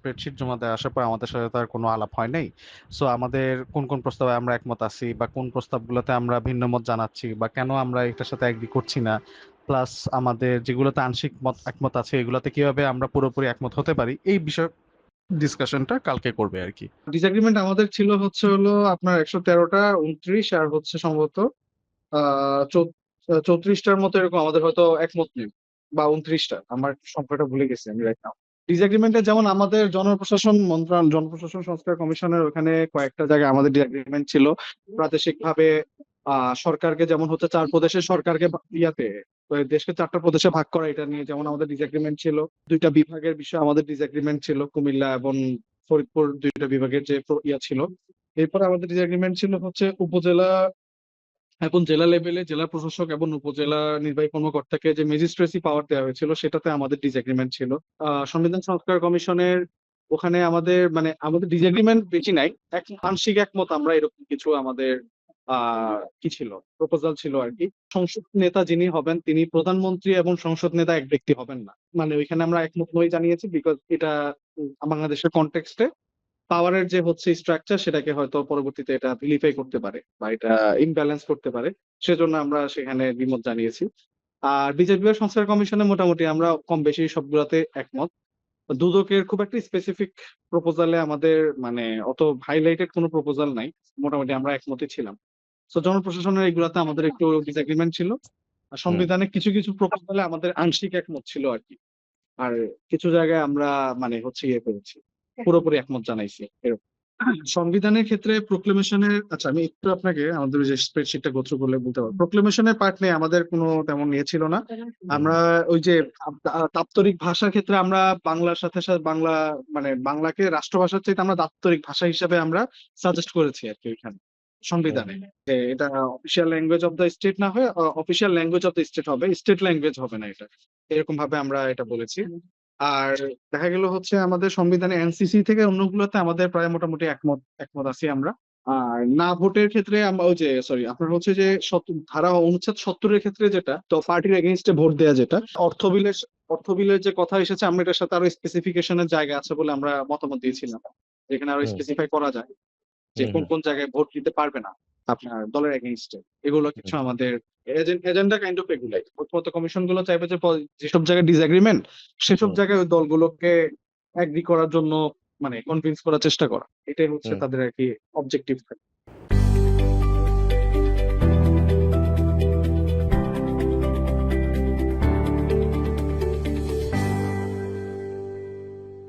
Spreadsheet জমা দেওয়া আসার পর আমাদের সাথে তার কোনো আলাপ হয় নাই। সো আমাদের কোন কোন প্রস্তাবে আমরা একমত আছি বা কোন প্রস্তাবগুলোতে আমরা ভিন্ন মত জানাচ্ছি বা কেন আমরা এটার সাথে এগ্রি করছি না? প্লাস আমাদের যেগুলোতে আংশিক মত, একমত আছে এগুলোতে কীভাবে আমরা পুরোপুরি একমত হতে পারি? এই বিষয় ডিসকাশনটা কালকে করবে আর কি। ডিসএগ্রিমেন্ট আমাদের ছিল হচ্ছে হলো আপনার একশো তেরোটা, উনত্রিশ আর হচ্ছে সম্ভবত চৌত্রিশটার মতো এরকম আমাদের হয়তো একমত নেই বা উনত্রিশটা। আমার সংখ্যাটা ভুলে গেছি আমি রাইট নাও ডিসএগ্রিমেন্টে যেমন আমাদের জনপ্রশাসন মন্ত্রণালয় জনপ্রশাসন সংস্কার কমিশনের ওখানে কয়েকটা জায়গায় আমাদের ডিসএগ্রিমেন্ট ছিল। প্রাদেশিক ভাবে আহ সরকারকে যেমন হচ্ছে চার প্রদেশের সরকারকে ইয়াতে দেশকে চারটা প্রদেশে ভাগ করা, এটা নিয়ে যেমন আমাদের ডিসএগ্রিমেন্ট ছিল। দুইটা বিভাগের বিষয়ে আমাদের ডিসএগ্রিমেন্ট ছিল, কুমিল্লা এবং ফরিদপুর দুইটা বিভাগের যে ইয়া ছিল। এরপর আমাদের ডিসএগ্রিমেন্ট ছিল হচ্ছে উপজেলা এখন জেলা লেভেলে জেলা প্রশাসক এবং উপজেলা নির্বাহী কর্মকর্তাকে যে ম্যাজিস্ট্রেসি পাওয়ার দেওয়া হয়েছিল, সেটাতে আমাদের ডিসএগ্রিমেন্ট ছিল। সংবিধান সংস্কার কমিশনের ওখানে আমাদের মানে আমাদের ডিসএগ্রিমেন্ট বেশি নাই, এক আংশিক একমত আমরা এরকম কিছু আমাদের কি ছিল প্রপোজাল ছিল আর কি। সংসদ নেতা যিনি হবেন, তিনি প্রধানমন্ত্রী এবং সংসদ নেতা এক ব্যক্তি হবেন না। মানে ওইখানে আমরা একমত নই জানিয়েছি বিকজ এটা বাংলাদেশের কনটেক্সটে পাওয়ারের যে হচ্ছে স্ট্রাকচার সেটাকে হয়তো পরবর্তীতে এটা ভিলিফাই করতে পারে বা এটা ইমব্যালেন্স করতে পারে সেজন্য আমরা সেখানে দ্বিমত জানিয়েছি। আর বিজেপি সংস্কার কমিশনে মোটামুটি আমরা কম বেশি সবগুলাতে একমত। দুদকের খুব একটা স্পেসিফিক প্রপোজালে আমাদের মানে অত হাইলাইটেড কোনো প্রপোজাল নাই মোটামুটি আমরা একমতই ছিলাম। তো জনপ্রশাসনের এগুলাতে আমাদের একটু ডিসএগ্রিমেন্ট ছিল। আর সংবিধানে কিছু কিছু প্রপোজালে আমাদের আংশিক একমত ছিল আর কি। আর কিছু জায়গায় আমরা মানে হচ্ছে ইয়ে করেছি। পুরোপুরি একমত জানাইছি। এরকম। সংবিধানের ক্ষেত্রে প্রোক্লেমেশনের আচ্ছা আমি একটু আপনাকে আমাদের যে স্প্রেডশিটটা গোত্র করলে বলতে পারব। প্রোক্লেমেশনের পার্ট নিয়ে আমাদের কোনো তেমন ইয়ে ছিল না। আমরা ওই যে দাপ্তরিক ভাষার ক্ষেত্রে আমরা বাংলার সাথে সাথে বাংলা মানে বাংলাকে রাষ্ট্রভাষার চাইতে আমরা দাপ্তরিক ভাষা হিসাবে আমরা সাজেস্ট করেছি আর কি ওইখানে, সংবিধানে। যে এটা official language of the state না হয়ে official language of the state হবে। স্টেট ল্যাঙ্গুয়েজ হবে না এটা। এরকম ভাবে আমরা এটা বলেছি। আর দেখা গেল হচ্ছে আমাদের সংবিধানে এনসিসি থেকে অন্যগুলোতে আমাদের প্রায় মোটামুটি একমত একমত আছি আমরা। আর না ভোটের ক্ষেত্রে আমরা ওই যে সরি আপনার হচ্ছে যে ধারা অনুচ্ছেদ সত্তরের ক্ষেত্রে যেটা তো পার্টির এগেনস্টে ভোট দেওয়া যেটা অর্থ বিলের অর্থ বিলের যে কথা এসেছে আমরা এটার সাথে আরও স্পেসিফিকেশনের জায়গা আছে বলে আমরা মতামত দিয়েছিলাম। যেখানে আরও স্পেসিফাই করা যায় যে কোন কোন জায়গায় ভোট দিতে পারবে না আপনার দলের এগেনস্টে এগুলো কিছু আমাদের এজেন্ডা কাইন্ড অফ এগুলাই প্রথমত কমিশনগুলো চাইবে যে যেসব জায়গায় ডিসএগ্রিমেন্ট সেসব জায়গায় ওই দলগুলোকে এগ্রি করার জন্য মানে কনভিন্স করার চেষ্টা করা। এটাই হচ্ছে তাদের আর কি অবজেক্টিভ